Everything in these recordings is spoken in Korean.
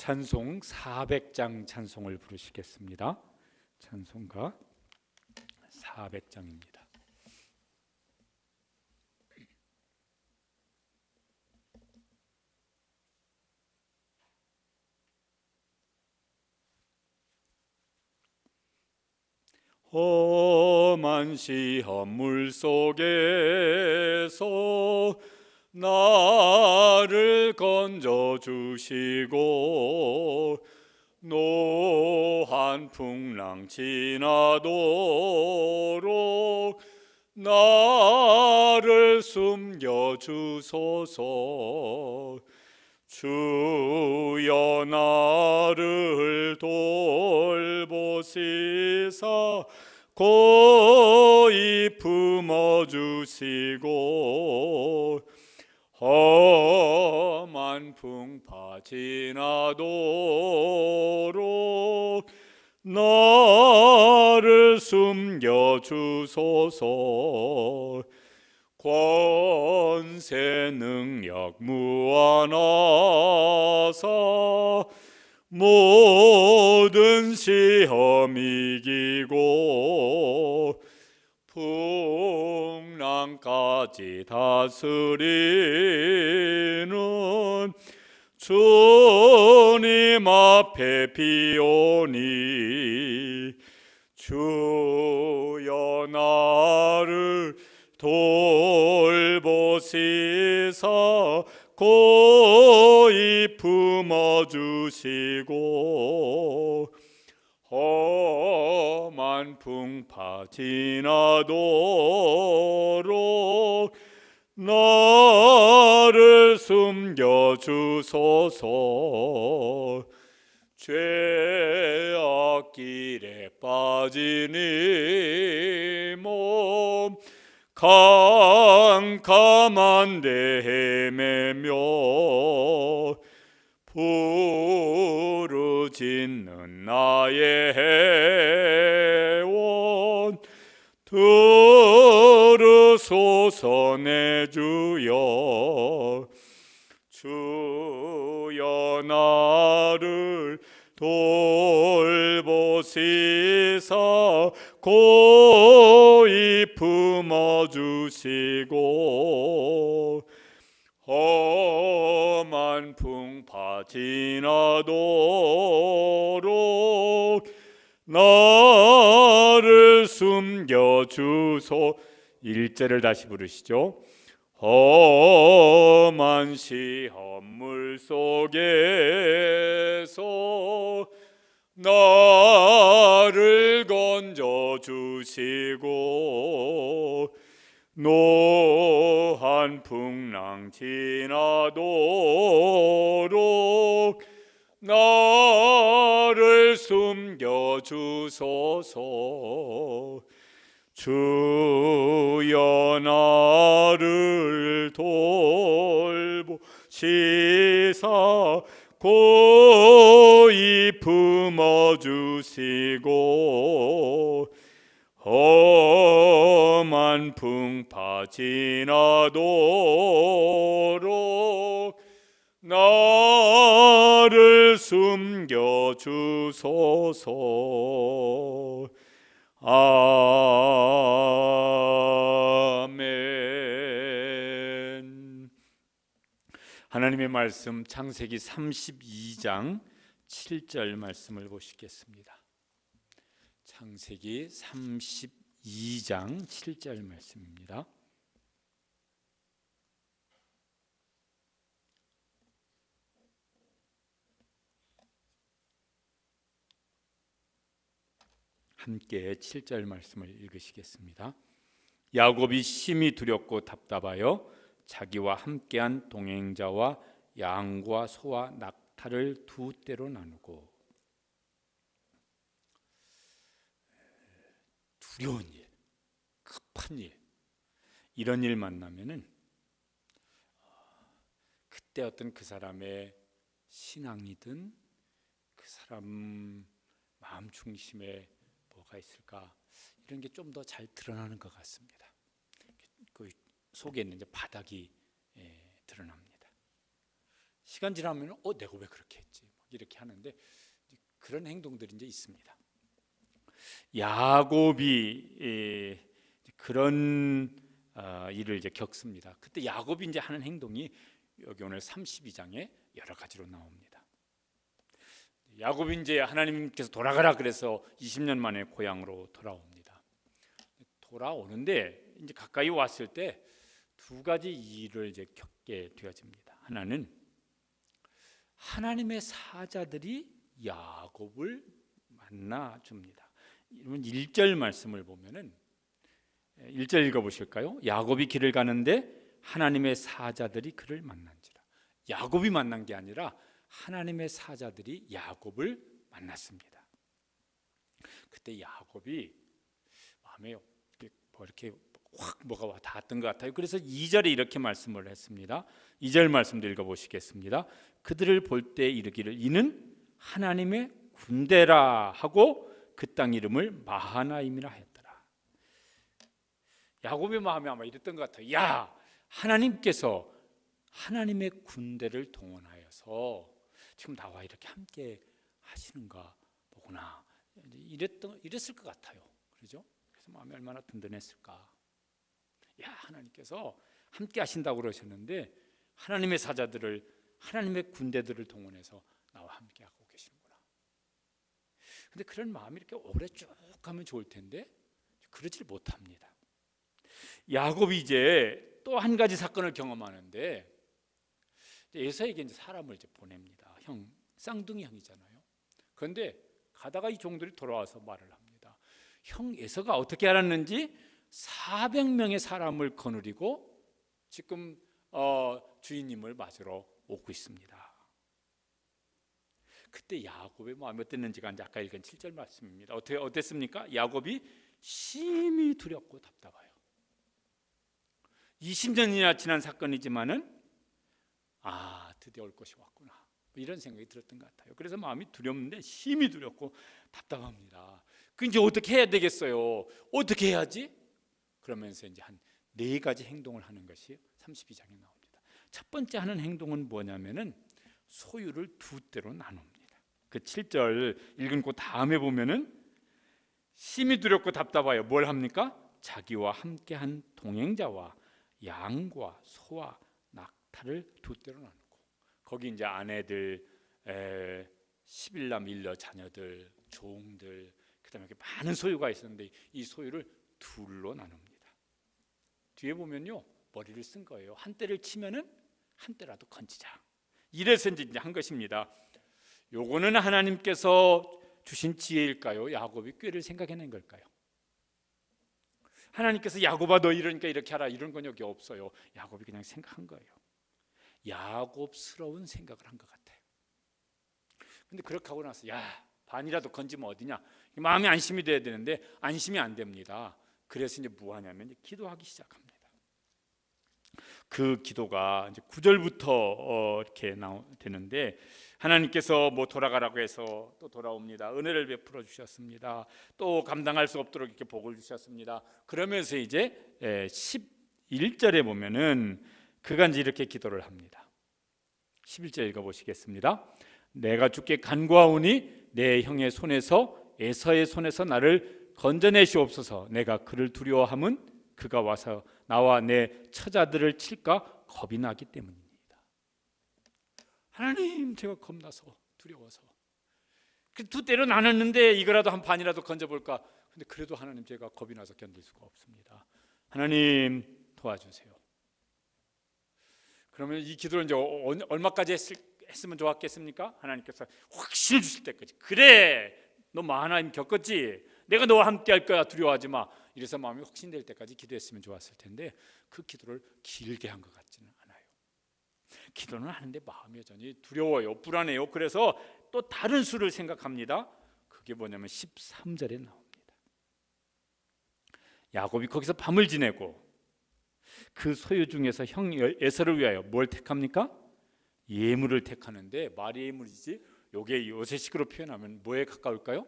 찬송 400장 찬송을 부르시겠습니다. 찬송가 400장입니다. 험한 시험 물 속에서 나를 건져 주시고 노한 풍랑 지나도록 나를 숨겨 주소서. 주여 나를 돌보시사 고이 품어 주시고 험한 풍파 지나도록 나를 숨겨 주소서. 권세 능력 무한하사 모든 시험 이기고 풍 랑까지 다스리는 주님 앞에 비오니 주여 나를 돌보시사 고이 품어주시고 험 한 풍파 지나도록 나를 숨겨 주소서. 죄악 길에 빠진 이몸 캄캄한 데 헤매며 부르짖는 나의 들으소서 내 주여. 주여 나를 돌보시사 고이 품어주시고 험한 풍파 지나도록 나를 숨겨 주소 일제를 다시 부르시죠. 험한 시험물 속에서 나를 건져 주시고 노한 풍랑 지나도록 나를 숨겨 주소서. 주여 나를 돌보시사 고이 품어 주시고 험한 풍파 지나도록 나를 숨겨 주소서 아멘. 하나님의 말씀 창세기 32장 7절 말씀을 보시겠습니다. 창세기 32장 7절 말씀입니다. 함께 7절 말씀을 읽으시겠습니다. 야곱이 심히 두렵고 답답하여 자기와 함께한 동행자와 양과 소와 낙타를 두 떼로 나누고 두려운 일, 급한 일 이런 일 만나면은 그때 어떤 그 사람의 신앙이든 그 사람 마음 중심에 뭐가 있을까 이런 게 좀 더 잘 드러나는 것 같습니다. 그 속에는 이제 바닥이 예, 드러납니다. 시간 지나면 어 내가 왜 그렇게 했지? 이렇게 하는데 그런 행동들이 이제 있습니다. 야곱이 예, 그런 어, 일을 이제 겪습니다. 그때 야곱이 이제 하는 행동이 여기 오늘 32장에 여러 가지로 나옵니다. 야곱이 이제 하나님께서 돌아가라 그래서 20년 만에 고향으로 돌아옵니다. 돌아오는데 이제 가까이 왔을 때 두 가지 일을 이제 겪게 되어집니다. 하나는 하나님의 사자들이 야곱을 만나 줍니다. 이러면 1절 말씀을 보면은 1절 읽어 보실까요? 야곱이 길을 가는데 하나님의 사자들이 그를 만난지라. 야곱이 만난 게 아니라 하나님의 사자들이 야곱을 만났습니다. 그때 야곱이 마음에 뭐 이렇게 확 뭐가 와 닿았던 것 같아요. 그래서 2절에 이렇게 말씀을 했습니다. 2절 말씀도 읽어 보시겠습니다. 그들을 볼 때 이르기를 이는 하나님의 군대라 하고 그 땅 이름을 마하나임이라 했더라. 야곱의 마음이 아마 이랬던 것 같아요. 야, 하나님께서 하나님의 군대를 동원하여서 지금 나와 이렇게 함께 하시는가 보구나. 이랬던 이랬을 것 같아요. 그렇죠? 그래서 마음이 얼마나 든든했을까. 야, 하나님께서 함께 하신다고 그러셨는데 하나님의 사자들을 하나님의 군대들을 동원해서 나와 함께 하고 계시는구나. 근데 그런 마음이 이렇게 오래 쭉 가면 좋을 텐데 그러질 못합니다. 야곱이 이제 또 한 가지 사건을 경험하는데 에서에게 이제 사람을 이제 보냅니다. 형 쌍둥이 형이잖아요. 그런데 가다가 이 종들이 돌아와서 말을 합니다. 형 에서가 어떻게 알았는지 400명의 사람을 거느리고 지금 어, 주인님을 맞으러 오고 있습니다. 그때 야곱의 마음이 어땠는지가 이제 아까 읽은 7절 말씀입니다. 어떻게 어땠습니까? 야곱이 심히 두렵고 답답해요. 20년이나 지난 사건이지만은 아 드디어 올 것이 왔구나 뭐 이런 생각이 들었던 것 같아요. 그래서 마음이 두렵는데 심히 두렵고 답답합니다. 그 이제 어떻게 해야 되겠어요? 어떻게 해야지? 그러면서 이제 한 네 가지 행동을 하는 것이 32장에 나옵니다. 첫 번째 하는 행동은 뭐냐면은 소유를 두 대로 나눕니다. 그 7절 읽은 그 다음에 보면은 심히 두렵고 답답하여 뭘 합니까? 자기와 함께한 동행자와 양과 소와 낙타를 두 대로 나누고 거기 이제 아내들, 에, 11남 일녀 자녀들, 종들 그다음에 이렇게 많은 소유가 있었는데 이 소유를 둘로 나눕니다. 뒤에 보면요 머리를 쓴 거예요. 한 대를 치면은 한 대라도 건지자. 이래서 이제 한 것입니다. 요거는 하나님께서 주신 지혜일까요? 야곱이 꾀를 생각해낸 걸까요? 하나님께서 야곱아 너 이러니까 이렇게 하라 이런 건 여기 없어요. 야곱이 그냥 생각한 거예요. 야곱스러운 생각을 한 것 같아요. 근데 그렇게 하고 나서 야 반이라도 건지면 어디냐 마음이 안심이 돼야 되는데 안심이 안 됩니다. 그래서 이제 뭐 하냐면 기도하기 시작합니다. 그 기도가 이제 9절부터 어, 이렇게 나오 되는데 하나님께서 뭐 돌아가라고 해서 또 돌아옵니다. 은혜를 베풀어 주셨습니다. 또 감당할 수 없도록 이렇게 복을 주셨습니다. 그러면서 이제 11절에 보면은 이제 이렇게 기도를 합니다. 11절 읽어 보시겠습니다. 내가 주께 간구하오니 내 형의 손에서 에서의 손에서 나를 건져내시옵소서. 내가 그를 두려워함은 그가 와서 나와 내 처자들을 칠까 겁이 나기 때문입니다. 하나님 제가 겁나서 두려워서 그두 대로 나눴는데 이거라도 한 반이라도 건져볼까? 근데 그래도 하나님 제가 겁이 나서 견딜 수가 없습니다. 하나님 도와주세요. 그러면 이 기도를 이제 얼마까지 했을, 했으면 좋았겠습니까? 하나님께서 확실 주실 때까지 그래 너 하나님 겪었지 내가 너와 함께 할 거야 두려워하지 마 이래서 마음이 확신될 때까지 기도했으면 좋았을 텐데 그 기도를 길게 한 것 같지는 않아요. 기도는 하는데 마음이 여전히 두려워요, 불안해요. 그래서 또 다른 수를 생각합니다. 그게 뭐냐면 13절에 나옵니다. 야곱이 거기서 밤을 지내고 그 소유 중에서 형 에서를 위하여 뭘 택합니까? 예물을 택하는데 말이 예물이지. 요게 요새식으로 표현하면 뭐에 가까울까요?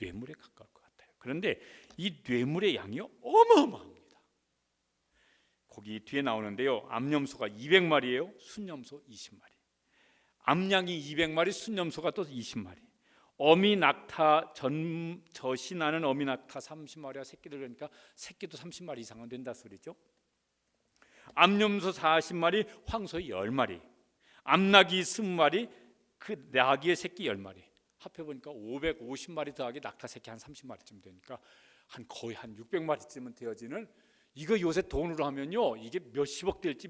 뇌물에 가까울 것 같아요. 그런데 이 뇌물의 양이 어마어마합니다. 거기 뒤에 나오는데요. 암염소가 200마리예요. 순염소 20마리. 암양이 200마리, 순념소가 또 20마리. 어미 낙타 전 젖이 나는 어미 낙타 30마리와 새끼들 그러니까 새끼도 30마리 이상은 된다 소리죠. 암염소 40마리, 황소 10마리. 암낙이 20마리, 그 낙이의 새끼 10마리. 합해 보니까 550마리 더하기 낙타 새끼 한 30마리쯤 되니까 한 거의 한 600마리쯤은 되어지는 이거 요새 돈으로 하면요. 이게 몇십억 될지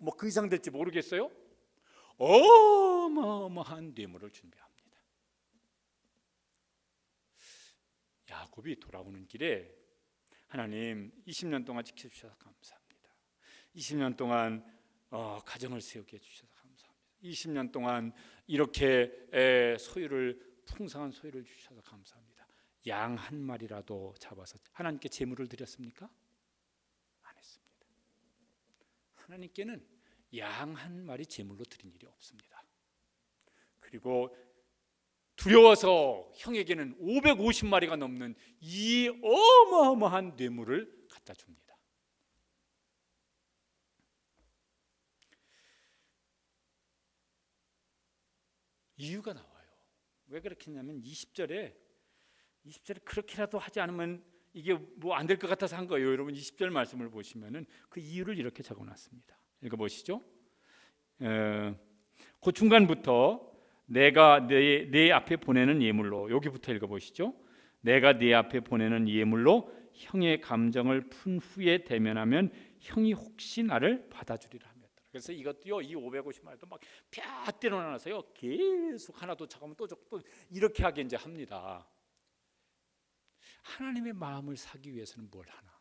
뭐 그 이상 될지 모르겠어요. 어마어마한 뇌물을 준비합니다. 야곱이 돌아오는 길에 하나님 20년 동안 지켜주셔서 감사합니다. 20년 동안 어, 가정을 세우게 해주셔서 감사합니다. 20년 동안 이렇게 에, 소유를 풍성한 소유를 주셔서 감사합니다. 양 한 마리라도 잡아서 하나님께 제물을 드렸습니까? 안 했습니다. 하나님께는 양 한 마리 제물로 드린 일이 없습니다. 그리고 두려워서 형에게는 550마리가 넘는 이 어마어마한 뇌물을 갖다 줍니다. 이유가 나와요. 왜 그렇게 했냐면 20절에 20절에 그렇게라도 하지 않으면 이게 뭐 안 될 것 같아서 한 거예요. 여러분 20절 말씀을 보시면은 그 이유를 이렇게 적어 놨습니다. 읽어 보시죠. 어, 그 중간부터 내가 내, 내 앞에 보내는 예물로 여기부터 읽어 보시죠. 내가 네 앞에 보내는 예물로 형의 감정을 푼 후에 대면하면 형이 혹시 나를 받아주리라. 그래서 이것도요, 이 550마리도 막펴 때려놔서요, 계속 하나도 잠깐만 또, 또 이렇게 하게 이제 합니다. 하나님의 마음을 사기 위해서는 뭘 하나?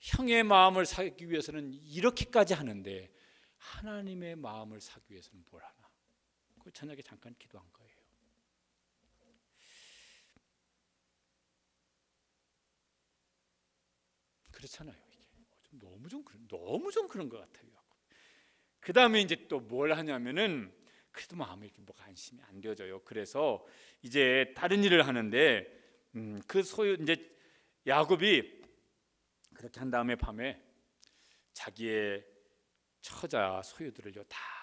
형의 마음을 사기 위해서는 이렇게까지 하는데 하나님의 마음을 사기 위해서는 뭘 하나? 그 저녁에 잠깐 기도한 거예요. 그렇잖아요. 이게 좀 너무 좀 그런 너무 좀 그런 것 같아요. 그 다음에 이제 또 뭘 하냐면은 그래도 마음에 이렇게 뭐 관심이 안 되어져요. 그래서 이제 다른 일을 하는데 음, 그 소유 이제 야곱이 그렇게 한 다음에 밤에 자기의 처자 소유들을요 다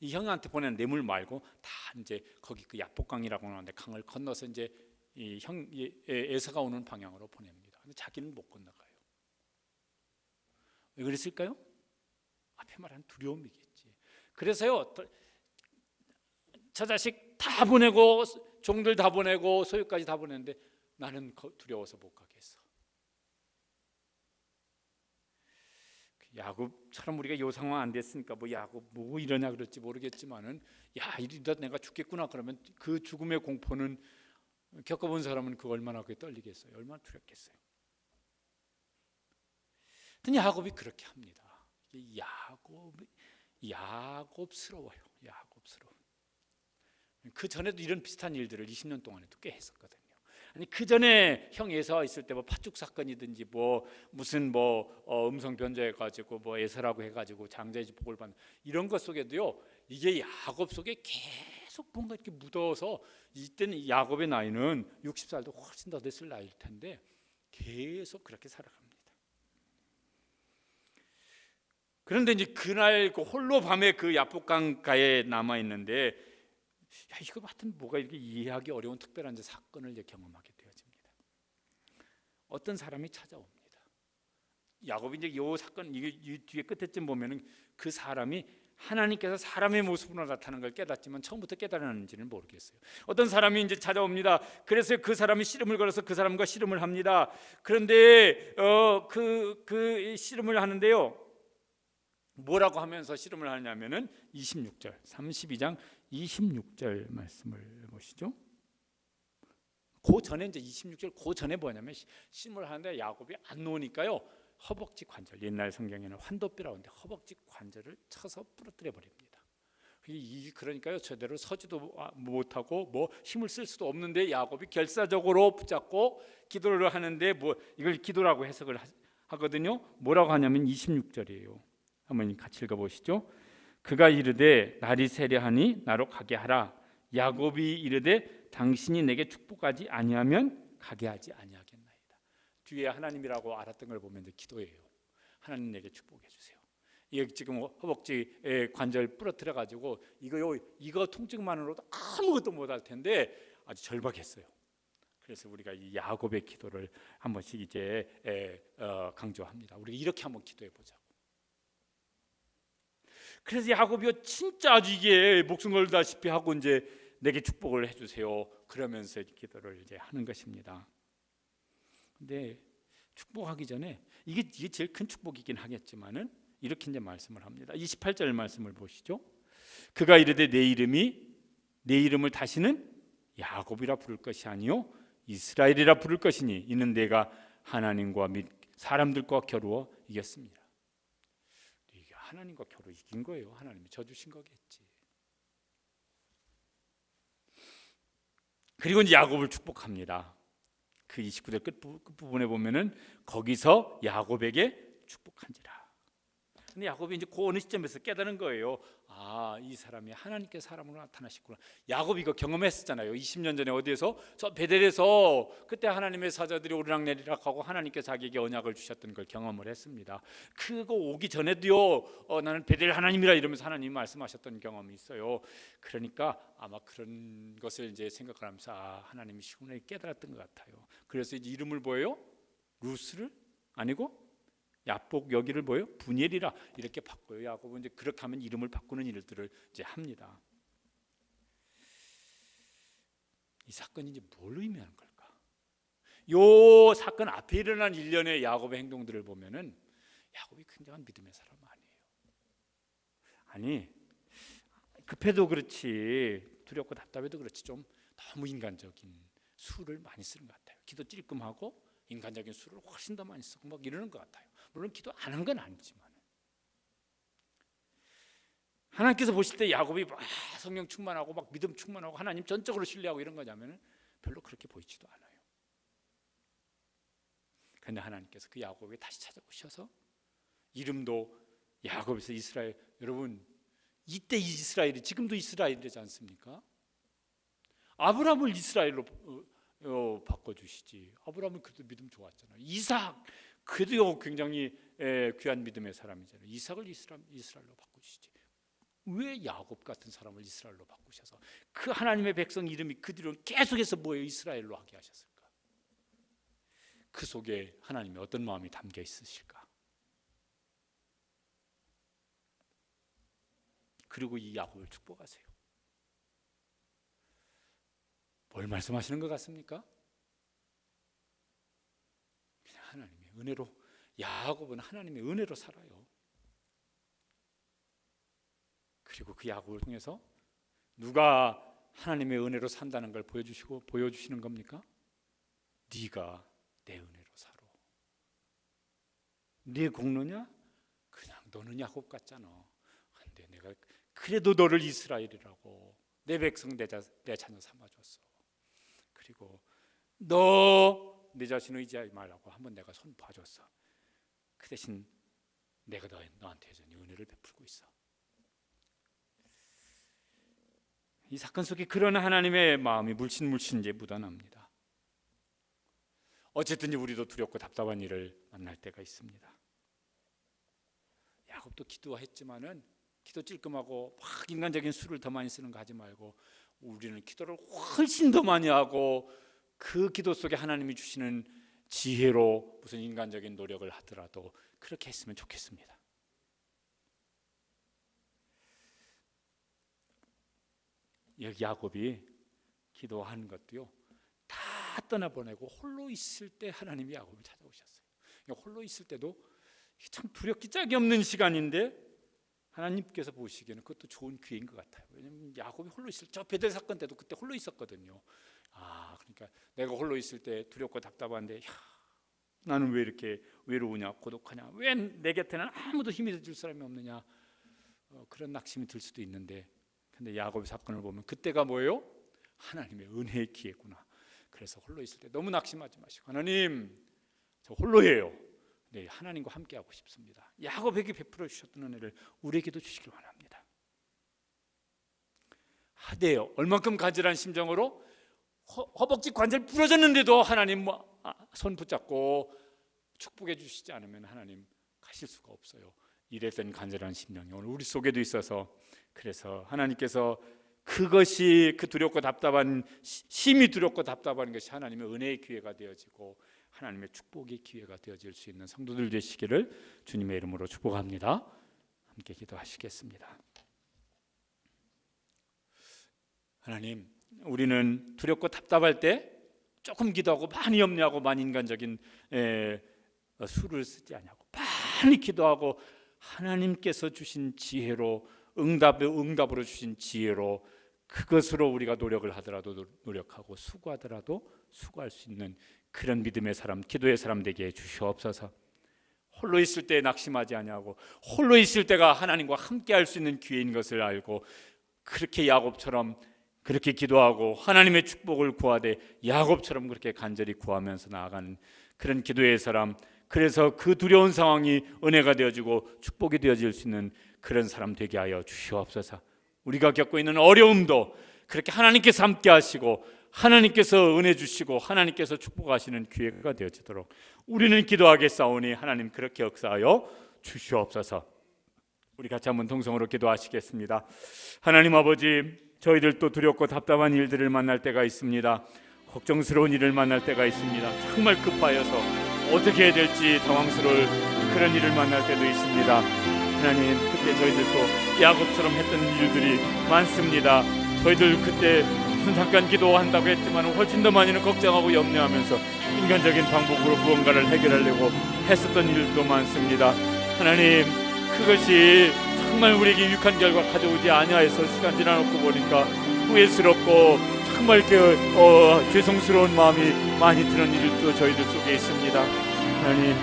이 형한테 보낸 뇌물 말고 다 이제 거기 그 야복강이라고 하는데 강을 건너서 이제 이 형 에서가 오는 방향으로 보냅니다. 근데 자기는 못 건너가요. 왜 그랬을까요? 앞에 말한 두려움이겠지. 그래서요 저 자식 다 보내고 종들 다 보내고 소유까지 다 보냈는데 나는 두려워서 못 가겠어. 야곱처럼 우리가 요 상황 안 됐으니까 뭐 야곱 뭐 이러냐 그럴지 모르겠지만은 야 이러다 내가 죽겠구나 그러면 그 죽음의 공포는 겪어본 사람은 그 얼마나 그게 떨리겠어요. 얼마나 두렵겠어요. 근데 야곱이 그렇게 합니다. 야곱 야곱스러워요. 야곱스러워. 그 전에도 이런 비슷한 일들을 20년 동안에도 꽤 했었거든요. 아니 그 전에 형 에서 있을 때뭐 팥죽 사건이든지 뭐 무슨 뭐 어, 음성 변조해 가지고 뭐 에서라고 해 가지고 장자의 복을 받는 이런 것 속에도요 이게 야곱 속에 계속 뭔가 이렇게 묻어서 이때는 야곱의 나이는 60살도 훨씬 더 됐을 나이일 텐데 계속 그렇게 살아갑니다. 그런데 이제 그날 그 홀로 밤에 그 야복강가에 남아 있는데 야 이거 하여튼 뭐가 이렇게 이해하기 어려운 특별한 사건을 이제 경험하게 되어집니다. 어떤 사람이 찾아옵니다. 야곱이 이제 요 사건 이 뒤에 끝에쯤 보면은 그 사람이 하나님께서 사람의 모습으로 나타나는 걸 깨닫지만 처음부터 깨달았는지는 모르겠어요. 어떤 사람이 이제 찾아옵니다. 그래서 그 사람이 씨름을 걸어서 그 사람과 씨름을 합니다. 그런데 어그그 그 씨름을 하는데요. 뭐라고 하면서 씨름을 하냐면은 26절 32장 26절 말씀을 보시죠. 그 전에 이제 26절 그 전에 뭐냐면 씨름을 하는데 야곱이 안 놓으니까요. 허벅지 관절 옛날 성경에는 환도뼈라고 하는데 허벅지 관절을 쳐서 부러뜨려 버립니다. 이 그러니까요 제대로 서지도 못하고 뭐 힘을 쓸 수도 없는데 야곱이 결사적으로 붙잡고 기도를 하는데 뭐 이걸 기도라고 해석을 하거든요. 뭐라고 하냐면 26절이에요. 한번 같이 읽어보시죠. 그가 이르되 날이 세려하니 나로 가게 하라. 야곱이 이르되 당신이 내게 축복하지 아니하면 가게 하지 아니하겠나이다. 뒤에 하나님이라고 알았던 걸 보면 기도예요. 하나님 내게 축복해 주세요. 이게 지금 허벅지 관절 부러뜨려 가지고 이거요 이거 통증만으로도 아무것도 못할 텐데 아주 절박했어요. 그래서 우리가 이 야곱의 기도를 한 번씩 이제 에, 어, 강조합니다. 우리가 이렇게 한번 기도해 보자고. 그래서 야곱이요 진짜 아주 이게 목숨 걸다시피 하고 이제 내게 축복을 해주세요. 그러면서 기도를 이제 하는 것입니다. 근데 축복하기 전에 이게 이게 제일 큰 축복이긴 하겠지만은 이렇게 이제 말씀을 합니다. 28절 말씀을 보시죠. 그가 이르되 내 이름이 내 이름을 다시는 야곱이라 부를 것이 아니요 이스라엘이라 부를 것이니 이는 내가 하나님과 및 사람들과 겨루어 이겼습니다. 하나님과 겨루 이긴 거예요. 하나님이 져 주신 거겠지. 그리고 이제 야곱을 축복합니다. 그 29절 끝 부분에 보면은 거기서 야곱에게 축복한지라. 근데 야곱이 이제 그 어느 시점에서 깨달은 거예요. 아, 이 사람이 하나님께 사람으로 나타나셨구나. 야곱이 이거 경험했었잖아요. 20년 전에 어디에서 저 베델에서 그때 하나님의 사자들이 오르락내리락 하고 하나님께 자기에게 언약을 주셨던 걸 경험을 했습니다. 그거 오기 전에도요. 어, 나는 베델 하나님이라 이러면서 하나님 말씀하셨던 경험이 있어요. 그러니까 아마 그런 것을 이제 생각하면서 아, 하나님이 시원하게 깨달았던 것 같아요. 그래서 이제 이름을 뭐예요? 루스를 아니고 야복 여기를 뭐요? 분엘이라 이렇게 바꿔요. 야곱은 이제 그렇게 하면 이름을 바꾸는 일들을 이제 합니다. 이 사건이 이제 뭘 의미하는 걸까? 요 사건 앞에 일어난 일련의 야곱의 행동들을 보면은 야곱이 굉장한 믿음의 사람 아니에요. 아니 급해도 그렇지 두렵고 답답해도 그렇지 좀 너무 인간적인 수를 많이 쓰는 것 같아요. 기도 찔끔하고 인간적인 수를 훨씬 더 많이 쓰고 막 이러는 것 같아요. 물론 기도 안 한 건 아니지만 하나님께서 보실 때 야곱이 막 성령 충만하고 막 믿음 충만하고 하나님 전적으로 신뢰하고 이런 거냐면은 별로 그렇게 보이지도 않아요. 그런데 하나님께서 그 야곱에게 다시 찾아오셔서 이름도 야곱에서 이스라엘 여러분 이때 이스라엘이 지금도 이스라엘이지 않습니까? 아브라함을 이스라엘로 어, 어, 바꿔주시지. 아브라함은 그래도 믿음 좋았잖아요. 이삭 그래도 굉장히 에, 귀한 믿음의 사람이잖아요. 이삭을 이스라, 이스라엘로 바꾸시지. 왜 야곱 같은 사람을 이스라엘로 바꾸셔서 그 하나님의 백성 이름이 그 뒤로 계속해서 뭐예요? 이스라엘로 하게 하셨을까? 그 속에 하나님의 어떤 마음이 담겨 있으실까? 그리고 이 야곱을 축복하세요. 뭘 말씀하시는 것 같습니까? 그냥 하나님의 은혜로 야곱은 하나님의 은혜로 살아요. 그리고 그 야곱을 통해서 누가 하나님의 은혜로 산다는 걸 보여주시고 보여주시는 겁니까? 네가 내 은혜로 살아. 네 공로냐? 그냥 너는 야곱 같잖아. 근데 내가 그래도 너를 이스라엘이라고 내 백성 내, 자, 내 자녀 삼아줬어. 그리고 너 내 자신 의지하지 말라고 한번 내가 손 봐줬어. 그 대신 내가 너, 너한테 여전히 은혜를 베풀고 있어. 이 사건 속에 그런 하나님의 마음이 물씬물씬 이제 묻어납니다. 어쨌든 우리도 두렵고 답답한 일을 만날 때가 있습니다. 야곱도 기도했지만은 기도 찔끔하고 막 인간적인 수를 더 많이 쓰는 거 하지 말고 우리는 기도를 훨씬 더 많이 하고 그 기도 속에 하나님이 주시는 지혜로 무슨 인간적인 노력을 하더라도 그렇게 했으면 좋겠습니다. 여기 야곱이 기도한 것도요 다 떠나보내고 홀로 있을 때 하나님이 야곱을 찾아오셨어요. 홀로 있을 때도 참 두렵기 짝이 없는 시간인데 하나님께서 보시기에는 그것도 좋은 기회인 것 같아요. 왜냐하면 야곱이 홀로 있을 저 베델 사건 때도 그때 홀로 있었거든요. 아 그러니까 내가 홀로 있을 때 두렵고 답답한데 야, 나는 왜 이렇게 외로우냐 고독하냐 왜 내 곁에는 아무도 힘이 줄 사람이 없느냐 어, 그런 낙심이 들 수도 있는데 근데 야곱의 사건을 보면 그때가 뭐예요? 하나님의 은혜의 기회구나. 그래서 홀로 있을 때 너무 낙심하지 마시고 하나님 저 홀로예요. 네, 하나님과 함께 하고 싶습니다. 야곱에게 베풀어 주셨던 은혜를 우리에게도 주시길 원합니다. 하대요. 얼만큼 간절한 심정으로 허,벅지 관절 부러졌는데도 하나님 뭐, 아, 손 붙잡고 축복해 주시지 않으면 하나님 가실 수가 없어요. 이랬던 간절한 심령이 오늘 우리 속에도 있어서 그래서 하나님께서 그것이 그 두렵고 답답한 시- 심히 두렵고 답답한 것이 하나님의 은혜의 기회가 되어지고 하나님의 축복의 기회가 되어질 수 있는 성도들 되시기를 주님의 이름으로 축복합니다. 함께 기도하시겠습니다. 하나님, 우리는 두렵고 답답할 때 조금 기도하고 많이 염려하고 많이 인간적인 에, 어, 수를 쓰지 않냐고 많이 기도하고 하나님께서 주신 지혜로 응답 응답으로 주신 지혜로 그것으로 우리가 노력을 하더라도 노- 노력하고 수고하더라도 수고할 수 있는 그런 믿음의 사람, 기도의 사람 되게 해 주시옵소서. 홀로 있을 때 낙심하지 아니하고 홀로 있을 때가 하나님과 함께 할 수 있는 기회인 것을 알고 그렇게 야곱처럼 그렇게 기도하고 하나님의 축복을 구하되 야곱처럼 그렇게 간절히 구하면서 나아가는 그런 기도의 사람 그래서 그 두려운 상황이 은혜가 되어지고 축복이 되어질 수 있는 그런 사람 되게 하여 주시옵소서. 우리가 겪고 있는 어려움도 그렇게 하나님께서 함께 하시고 하나님께서 은혜 주시고 하나님께서 축복하시는 기회가 되어지도록 우리는 기도하겠사오니 하나님 그렇게 역사하여 주시옵소서. 우리 같이 한번 동성으로 기도하시겠습니다. 하나님 아버지, 저희들도 두렵고 답답한 일들을 만날 때가 있습니다. 걱정스러운 일을 만날 때가 있습니다. 정말 급하여서 어떻게 해야 될지 당황스러울 그런 일을 만날 때도 있습니다. 하나님, 그때 저희들도 야곱처럼 했던 일들이 많습니다. 저희들 그때 무슨 잠깐 기도한다고 했지만 훨씬 더 많이는 걱정하고 염려하면서 인간적인 방법으로 무언가를 해결하려고 했었던 일도 많습니다. 하나님, 그것이 정말 우리에게 유익한 결과 가져오지 아니하여서 시간 지나놓고 보니까 후회스럽고 정말 그 어, 죄송스러운 마음이 많이 드는 일도 저희들 속에 있습니다. 하나님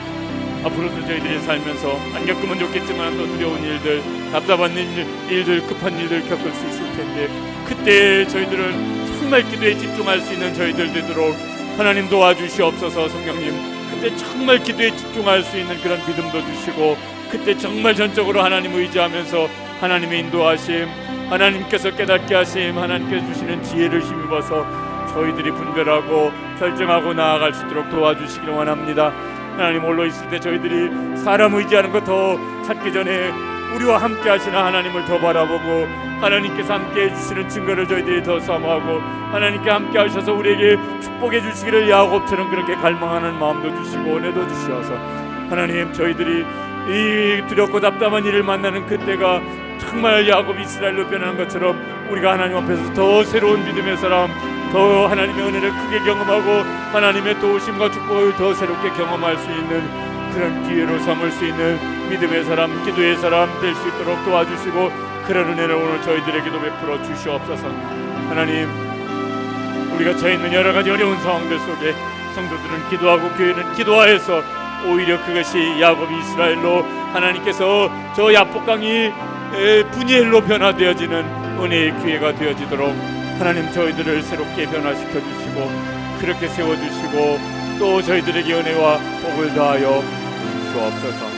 앞으로도 저희들이 살면서 안 겪으면 좋겠지만 또 두려운 일들, 답답한 일, 일들, 급한 일들 겪을 수 있을 텐데 그때 저희들은 정말 기도에 집중할 수 있는 저희들 되도록 하나님 도와주시옵소서 성령님. 그때 정말 기도에 집중할 수 있는 그런 믿음도 주시고 그때 정말 전적으로 하나님 의지하면서 하나님의 인도하심 하나님께서 깨닫게 하심 하나님께서 주시는 지혜를 힘입어서 저희들이 분별하고 결정하고 나아갈 수 있도록 도와주시기를 원합니다. 하나님 홀로 있을 때 저희들이 사람 의지하는 것 더 찾기 전에 우리와 함께 하시는 하나님을 더 바라보고 하나님께서 함께 해주시는 증거를 저희들이 더 사모하고 하나님께 함께 하셔서 우리에게 축복해 주시기를 야곱처럼 그렇게 갈망하는 마음도 주시고 은혜도 주시어서 하나님 저희들이 이 두렵고 답답한 일을 만나는 그때가 정말 야곱 이스라엘로 변하는 것처럼 우리가 하나님 앞에서 더 새로운 믿음의 사람 더 하나님의 은혜를 크게 경험하고 하나님의 도우심과 축복을 더 새롭게 경험할 수 있는 그런 기회로 삼을 수 있는 믿음의 사람, 기도의 사람 될 수 있도록 도와주시고 그런 은혜를 오늘 저희들에게도 베풀어 주시옵소서. 하나님, 우리가 처해 있는 여러 가지 어려운 상황들 속에 성도들은 기도하고 교회는 기도하여서 오히려 그것이 야곱 이스라엘로 하나님께서 저 야복강이 에, 분이엘로 변화되어지는 은혜의 기회가 되어지도록 하나님 저희들을 새롭게 변화시켜 주시고 그렇게 세워 주시고 또 저희들에게 은혜와 복을 다하여 주시옵소서.